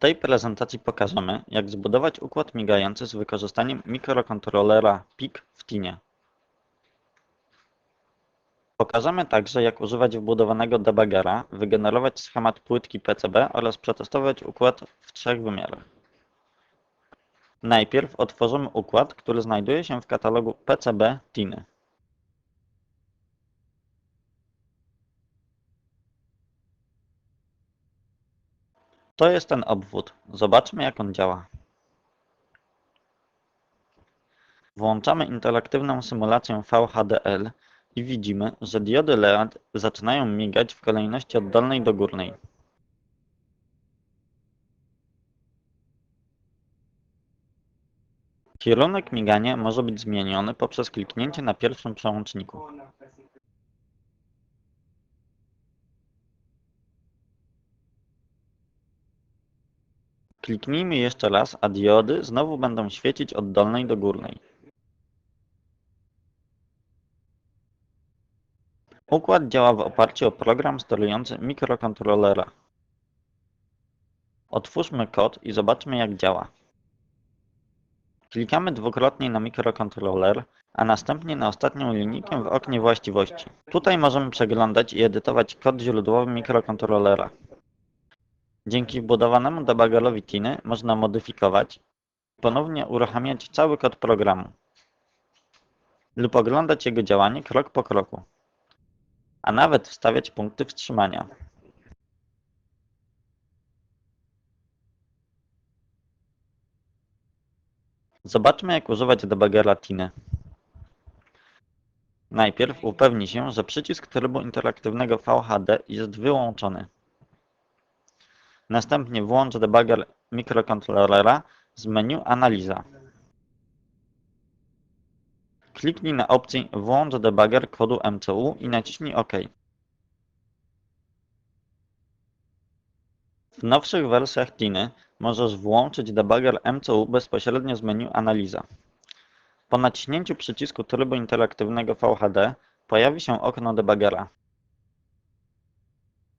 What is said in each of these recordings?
tej prezentacji pokażemy, jak zbudować układ migający z wykorzystaniem mikrokontrolera PIC w Tinie. Pokażemy także, jak używać wbudowanego debuggera, wygenerować schemat płytki PCB oraz przetestować układ w trzech wymiarach. Najpierw otworzymy układ, który znajduje się w katalogu PCB Tiny. To jest ten obwód. Zobaczmy jak on działa. Włączamy interaktywną symulację VHDL i widzimy, że diody LED zaczynają migać w kolejności od dolnej do górnej. Kierunek migania może być zmieniony poprzez kliknięcie na pierwszym przełączniku. Kliknijmy jeszcze raz, a diody znowu będą świecić od dolnej do górnej. Układ działa w oparciu o program sterujący mikrokontrolera. Otwórzmy kod i zobaczmy jak działa. Klikamy dwukrotnie na mikrokontroler, a następnie na ostatnią linijkę w oknie właściwości. Tutaj możemy przeglądać i edytować kod źródłowy mikrokontrolera. Dzięki wbudowanemu debuggerowi Tiny można modyfikować i ponownie uruchamiać cały kod programu lub oglądać jego działanie krok po kroku, a nawet wstawiać punkty wstrzymania. Zobaczmy jak używać debuggera Tiny. Najpierw upewnij się, że przycisk trybu interaktywnego VHD jest wyłączony. Następnie włącz debugger mikrokontrolera z menu Analiza. Kliknij na opcję Włącz debugger kodu MCU i naciśnij OK. W nowszych wersjach Tiny możesz włączyć debugger MCU bezpośrednio z menu Analiza. Po naciśnięciu przycisku trybu interaktywnego VHD pojawi się okno debuggera.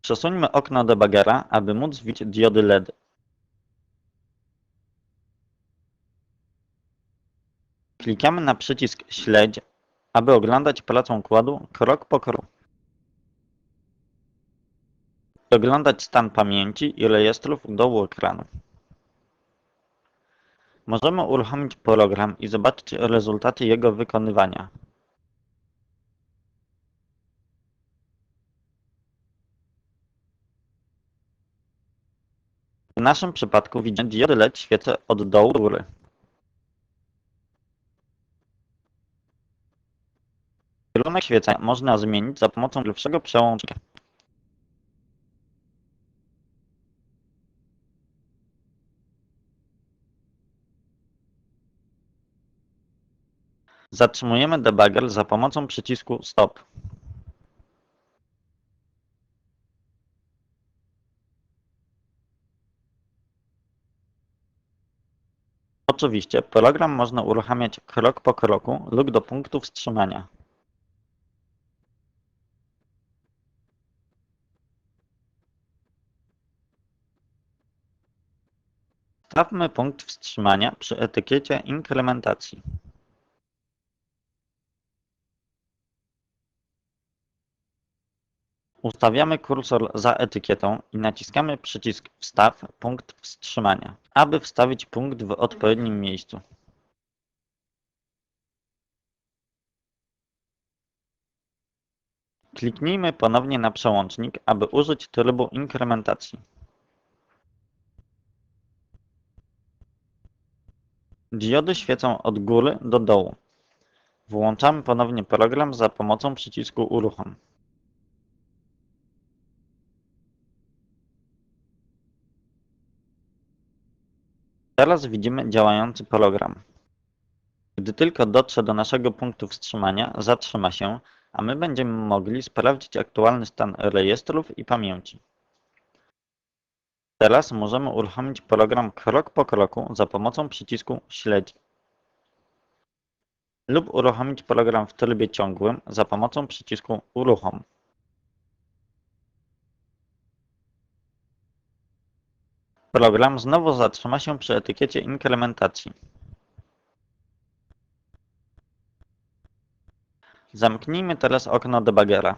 Przesuńmy okno debuggera, aby móc widzieć diody LED. Klikamy na przycisk Śledź, aby oglądać pracę układu krok po kroku. Oglądać stan pamięci i rejestrów u dołu ekranu. Możemy uruchomić program i zobaczyć rezultaty jego wykonywania. W naszym przypadku widzimy diody LED świecą od dołu do góry. Kierunek świecenia można zmienić za pomocą pierwszego przełącznika. Zatrzymujemy debugger za pomocą przycisku Stop. Oczywiście program można uruchamiać krok po kroku lub do punktu wstrzymania. Stawmy punkt wstrzymania przy etykiecie inkrementacji. Ustawiamy kursor za etykietą i naciskamy przycisk Wstaw punkt wstrzymania, aby wstawić punkt w odpowiednim miejscu. Kliknijmy ponownie na przełącznik, aby użyć trybu inkrementacji. Diody świecą od góry do dołu. Włączamy ponownie program za pomocą przycisku Uruchom. Teraz widzimy działający program. Gdy tylko dotrze do naszego punktu wstrzymania, zatrzyma się, a my będziemy mogli sprawdzić aktualny stan rejestrów i pamięci. Teraz możemy uruchomić program krok po kroku za pomocą przycisku Śledź lub uruchomić program w trybie ciągłym za pomocą przycisku Uruchom. Program znowu zatrzyma się przy etykiecie inkrementacji. Zamknijmy teraz okno debugera.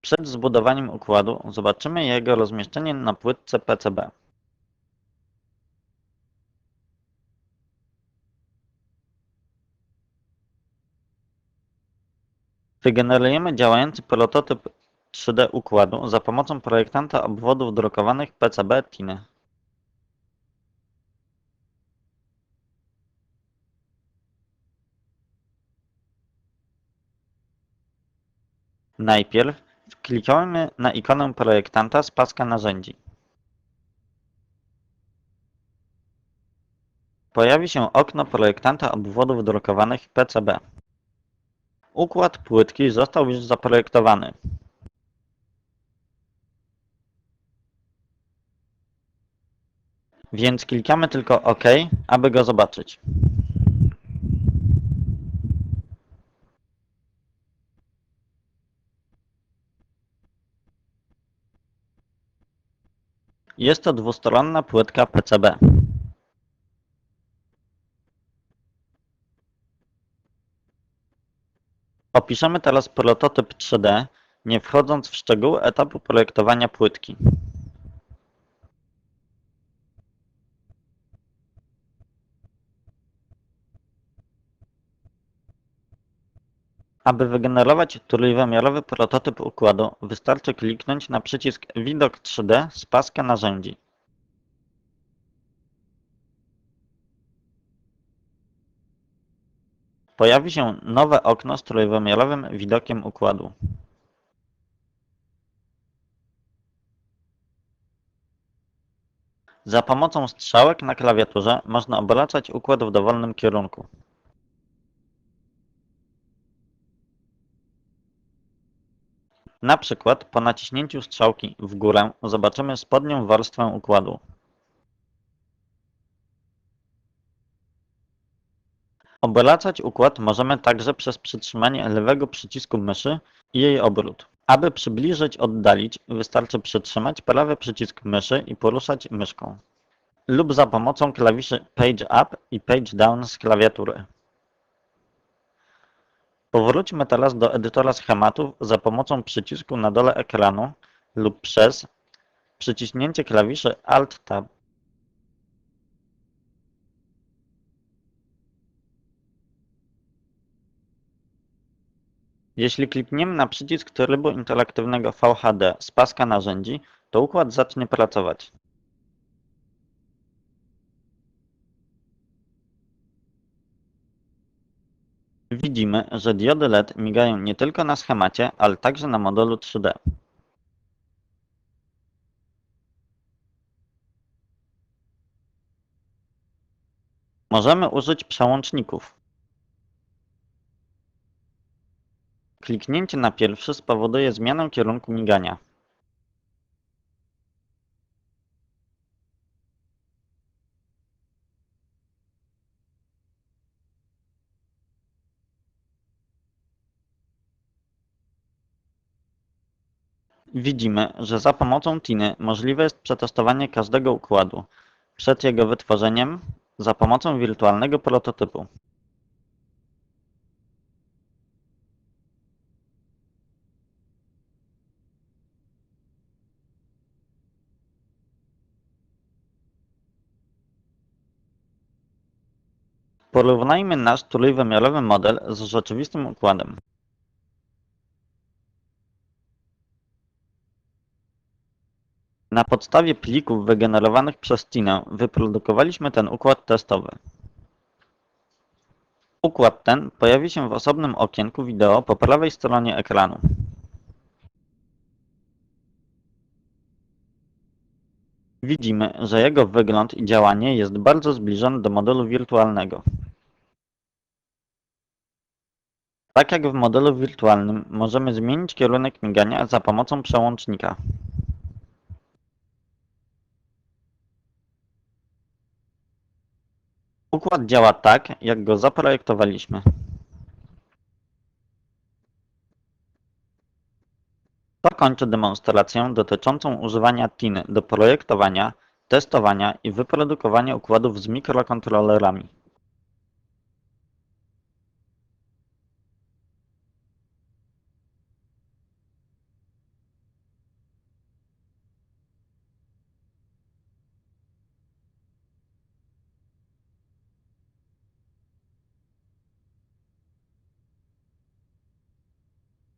Przed zbudowaniem układu zobaczymy jego rozmieszczenie na płytce PCB. Wygenerujemy działający prototyp 3D układu za pomocą projektanta obwodów drukowanych PCB Tiny. Najpierw klikamy na ikonę projektanta z paska narzędzi. Pojawi się okno projektanta obwodów drukowanych PCB. Układ płytki został już zaprojektowany. Więc klikamy tylko OK, aby go zobaczyć. Jest to dwustronna płytka PCB. Opiszemy teraz prototyp 3D, nie wchodząc w szczegóły etapu projektowania płytki. Aby wygenerować trójwymiarowy prototyp układu, wystarczy kliknąć na przycisk Widok 3D z paska narzędzi. Pojawi się nowe okno z trójwymiarowym widokiem układu. Za pomocą strzałek na klawiaturze można obracać układ w dowolnym kierunku. Na przykład po naciśnięciu strzałki w górę zobaczymy spodnią warstwę układu. Obracać układ możemy także przez przytrzymanie lewego przycisku myszy i jej obrót. Aby przybliżyć, oddalić, wystarczy przytrzymać prawy przycisk myszy i poruszać myszką. Lub za pomocą klawiszy Page Up i Page Down z klawiatury. Powróćmy teraz do edytora schematów za pomocą przycisku na dole ekranu lub przez przyciśnięcie klawiszy Alt-Tab. Jeśli klikniemy na przycisk trybu interaktywnego VHD z paska narzędzi, to układ zacznie pracować. Widzimy, że diody LED migają nie tylko na schemacie, ale także na modelu 3D. Możemy użyć przełączników. Kliknięcie na pierwszy spowoduje zmianę kierunku migania. Widzimy, że za pomocą Tiny możliwe jest przetestowanie każdego układu przed jego wytworzeniem za pomocą wirtualnego prototypu. Porównajmy nasz trójwymiarowy model z rzeczywistym układem. Na podstawie plików wygenerowanych przez Tinę wyprodukowaliśmy ten układ testowy. Układ ten pojawi się w osobnym okienku wideo po prawej stronie ekranu. Widzimy, że jego wygląd i działanie jest bardzo zbliżone do modelu wirtualnego. Tak jak w modelu wirtualnym, możemy zmienić kierunek migania za pomocą przełącznika. Układ działa tak, jak go zaprojektowaliśmy. To kończy demonstrację dotyczącą używania TIN do projektowania, testowania i wyprodukowania układów z mikrokontrolerami.